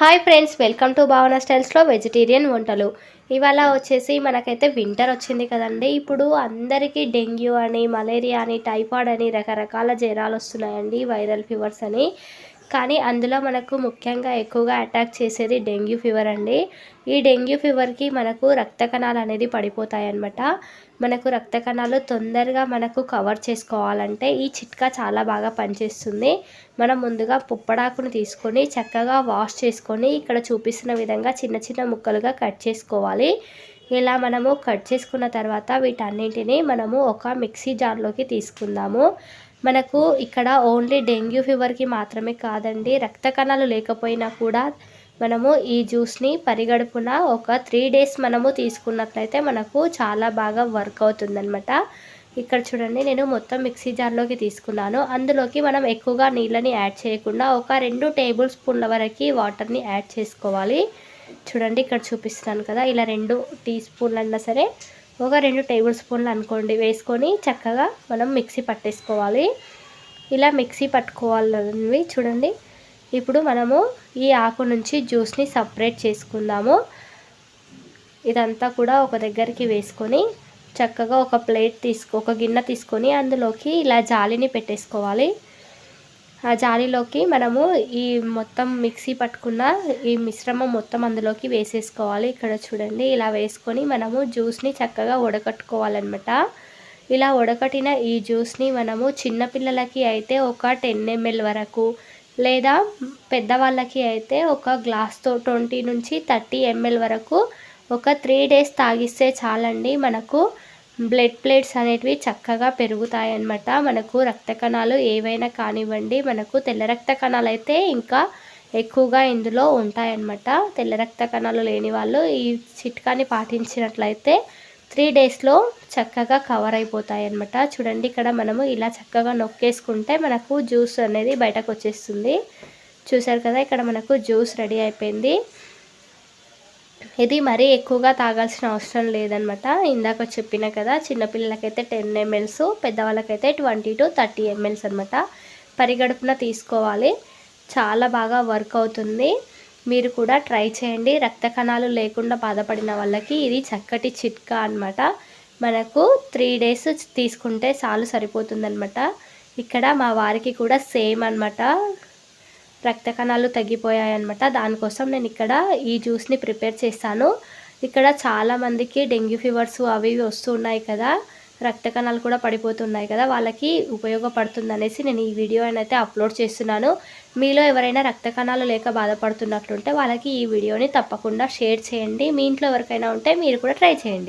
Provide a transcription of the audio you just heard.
Hi friends welcome to భావన స్టైల్స్లో vegetarian వంటలు. ఇవాళ వచ్చేసి మనకైతే వింటర్ వచ్చింది కదండి. ఇప్పుడు అందరికీ డెంగ్యూ అని మలేరియా అని టైఫాయిడ్ అని రకరకాల జ్వరాలు వస్తున్నాయండి వైరల్ ఫీవర్స్ అని. కానీ అందులో మనకు ముఖ్యంగా ఎక్కువగా అటాక్ చేసేది డెంగ్యూ ఫీవర్ అండి. ఈ డెంగ్యూ ఫీవర్కి మనకు రక్త కణాలు అనేది పడిపోతాయి అన్నమాట మనకు రక్త కణాలు తొందరగా మనకు కవర్ చేసుకోవాలంటే ఈ చిట్కా చాలా బాగా పనిచేస్తుంది. మనం ముందుగా పుప్పడాకును తీసుకొని చక్కగా వాష్ చేసుకొని ఇక్కడ చూపిస్తున్న విధంగా చిన్న చిన్న ముక్కలుగా కట్ చేసుకోవాలి. ఇలా మనము కట్ చేసుకున్న తర్వాత వీటన్నింటినీ మనము ఒక మిక్సీ జార్లోకి తీసుకుందాము. మనకు ఇక్కడ ఓన్లీ డెంగ్యూ ఫీవర్కి మాత్రమే కాదండి రక్త కణాలు లేకపోయినా కూడా మనము ఈ జ్యూస్ని పరిగడుపున ఒక త్రీ డేస్ మనము తీసుకున్నట్లయితే మనకు చాలా బాగా వర్క్ అవుతుందన్నమాట. ఇక్కడ చూడండి నేను మొత్తం మిక్సీ జార్లోకి తీసుకున్నాను. అందులోకి మనం ఎక్కువగా నీళ్ళని యాడ్ చేయకుండా ఒక రెండు టేబుల్ స్పూన్ల వరకు వాటర్ని యాడ్ చేసుకోవాలి. చూడండి ఇక్కడ చూపిస్తున్నాను కదా ఇలా రెండు టీ స్పూన్లు అన్నా సరే ఒక రెండు టేబుల్ స్పూన్లు అనుకోండి. వేసుకొని చక్కగా మనం మిక్సీ పట్టేసుకోవాలి. ఇలా మిక్సీ పట్టుకోవాలి చూడండి. ఇప్పుడు మనము ఈ ఆకు నుంచి జ్యూస్ని సపరేట్ చేసుకుందాము. ఇదంతా కూడా ఒక దగ్గరికి వేసుకొని చక్కగా ఒక ప్లేట్ తీసుకో ఒక గిన్నె తీసుకొని అందులోకి ఇలా జాలిని పెట్టేసుకోవాలి. ఆ జాలీలోకి మనము ఈ మొత్తం మిక్సీ పట్టుకున్న ఈ మిశ్రమం మొత్తం అందులోకి వేసేసుకోవాలి. ఇక్కడ చూడండి ఇలా వేసుకొని మనము జ్యూస్ని చక్కగా ఉడకట్టుకోవాలన్నమాట ఇలా ఉడకటిన ఈ జ్యూస్ని మనము చిన్నపిల్లలకి అయితే ఒక టెన్ ఎంఎల్ వరకు లేదా పెద్దవాళ్ళకి అయితే ఒక గ్లాస్తో ట్వంటీ నుంచి థర్టీ ఎంఎల్ వరకు ఒక త్రీ డేస్ తాగిస్తే చాలండి. మనకు బ్లడ్ ప్లేట్స్ అనేటివి చక్కగా పెరుగుతాయి అన్నమాట మనకు రక్త కణాలు ఏవైనా కానివ్వండి మనకు తెల్ల రక్త కణాలు అయితే ఇంకా ఎక్కువగా ఇందులో ఉంటాయన్నమాట. తెల్ల రక్త కణాలు లేని వాళ్ళు ఈ చిట్కాని పాటించినట్లయితే త్రీ డేస్లో చక్కగా కవర్ అయిపోతాయి అన్నమాట చూడండి ఇక్కడ మనము ఇలా చక్కగా నొక్కేసుకుంటే మనకు జ్యూస్ అనేది బయటకు వచ్చేస్తుంది చూసారు కదా ఇక్కడ మనకు జ్యూస్ రెడీ అయిపోయింది. ఇది మరీ ఎక్కువగా తాగాల్సిన అవసరం లేదనమాట ఇందాక చెప్పిన కదా చిన్నపిల్లలకైతే టెన్ ఎంఎల్స్ పెద్దవాళ్ళకైతే ట్వంటీ టు థర్టీ ఎంఎల్స్ అనమాట పరిగడుపున తీసుకోవాలి. చాలా బాగా వర్క్ అవుతుంది. మీరు కూడా ట్రై చేయండి. రక్త కణాలు లేకుండా బాధపడిన వాళ్ళకి ఇది చక్కటి చిట్కా అనమాట మనకు త్రీ డేస్ తీసుకుంటే చాలు సరిపోతుందనమాట ఇక్కడ మా వారికి కూడా సేమ్ అనమాట రక్త కణాలు తగ్గిపోయాయన్నమాట. దానికోసం నేను ఇక్కడ ఈ జ్యూస్ని ప్రిపేర్ చేస్తాను ఇక్కడ చాలామందికి డెంగ్యూ ఫీవర్స్ అవి ఇవి వస్తున్నాయి కదా రక్త కణాలు కూడా పడిపోతున్నాయి కదా వాళ్ళకి ఉపయోగపడుతుంది అనేసి నేను ఈ వీడియో అయితే అప్లోడ్ చేస్తున్నాను. మీలో ఎవరైనా రక్త కణాలు లేక బాధపడుతున్నట్లుంటే వాళ్ళకి ఈ వీడియోని తప్పకుండా షేర్ చేయండి. మీ ఇంట్లో ఎవరికైనా ఉంటే మీరు కూడా ట్రై చేయండి.